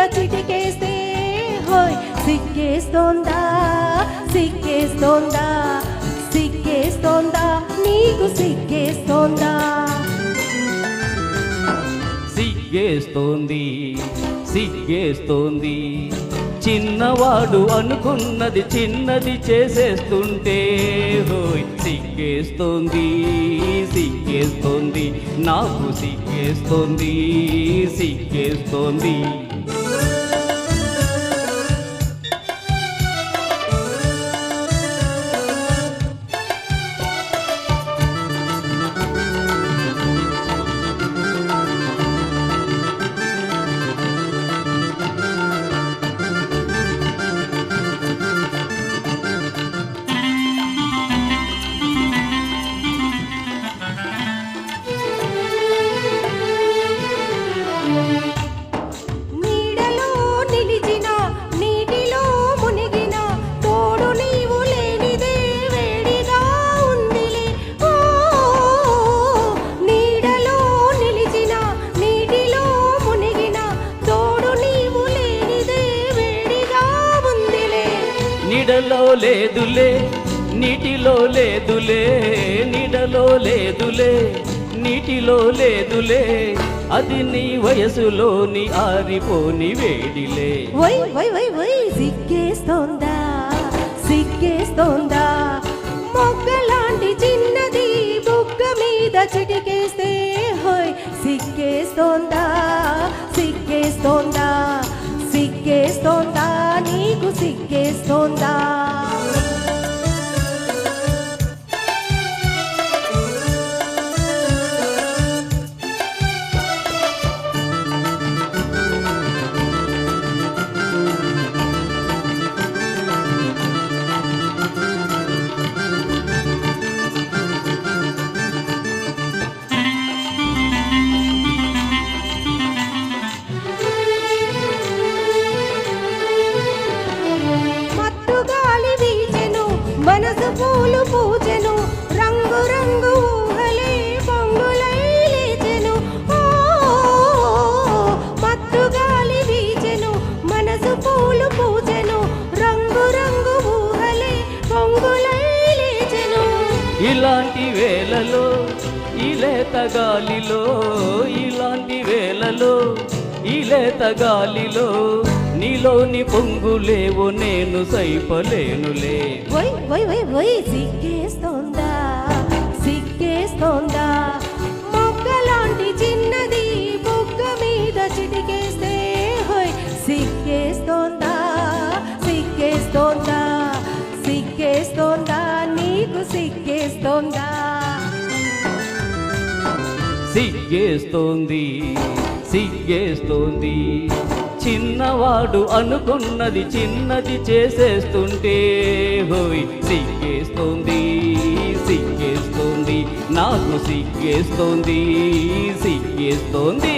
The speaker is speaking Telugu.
మీద చిటికేస్తే హోయ్ సిగ్గేస్తోందా సిగ్గేస్తోందా సిగ్గేస్తోందా నీకు సిగ్గేస్తోందా? సిగ్గేస్తోంది సిగ్గేస్తోంది. చిన్నవాడు అనుకున్నది చిన్నది చేసేస్తుంటే హోయ్ సిగ్గేస్తోంది సిగ్గేస్తోంది. నాకు సిగ్గేస్తోంది సిగ్గేస్తోంది. నీడలో లేదులే నీటిలో లేదులే నీడలో లేదులే నీటిలో లేదులే. అది నీ వయసులోని ఆరిపోని వేడిలే. వై వై వై వై సిగ్గేస్తోందా సిగ్గేస్తోందా? మొగ్గలాంటి చిన్నది బుగ్గ మీద చిటికేస్తే హోయ్ సిగ్గేస్తోందా? నీకు ఇలాంటి వేళలో ఇలేత గాలిలో ఇలాంటి వేళలో ఇలేత గాలిలో నీలోని పొంగులేవో నేను సైపలేనులే. వై వై వై వై సిగ్గేస్తోందా సిగ్గేస్తోందా సిగ్గేస్తోందా సిగ్గేస్తోంది సిగ్గేస్తోంది. చిన్నవాడు అనుకున్నది చిన్నది చేసేస్తుంటే హోయ్ సిగ్గేస్తోంది సిగ్గేస్తోంది. నాకు సిగ్గేస్తోంది సిగ్గేస్తోంది.